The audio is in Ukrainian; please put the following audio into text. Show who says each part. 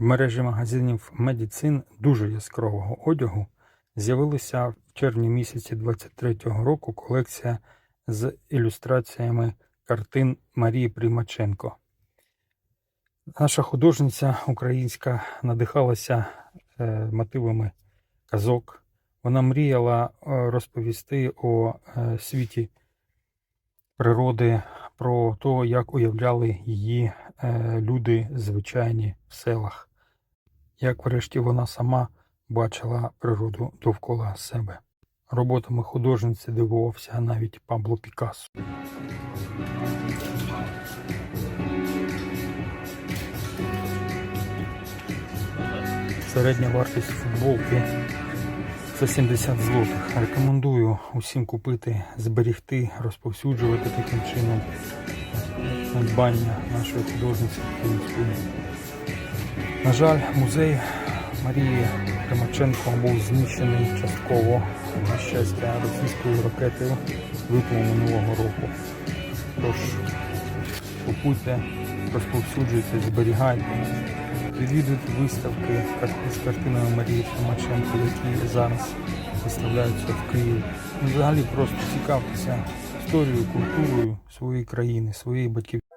Speaker 1: В мережі магазинів Медицин дуже яскравого одягу з'явилася в червні місяці 23-го року колекція з ілюстраціями картин Марії Примаченко. Наша художниця українська надихалася е, мотивами казок. Вона мріяла е, розповісти о е, світі природи, про те, як уявляли її люди звичайні в селах, як врешті вона сама бачила природу довкола себе. Роботами художниці дивувався навіть Пабло Пікассо. Середня вартість футболки це 70 злотих. Рекомендую усім купити, зберігти, розповсюджувати таким чином надбання нашої художниці. На жаль, музей Марії Примаченко був знищений частково на щастя російською ракетою лютого минулого року. Тож купуйте, розповсюджуйте, зберігайте, відвідуйте виставки з картинами Марії Примаченко, які зараз виставляються в Києві. Ну, Взагалі просто цікавтеся історією, культурою своєї країни, своєї батьківщини.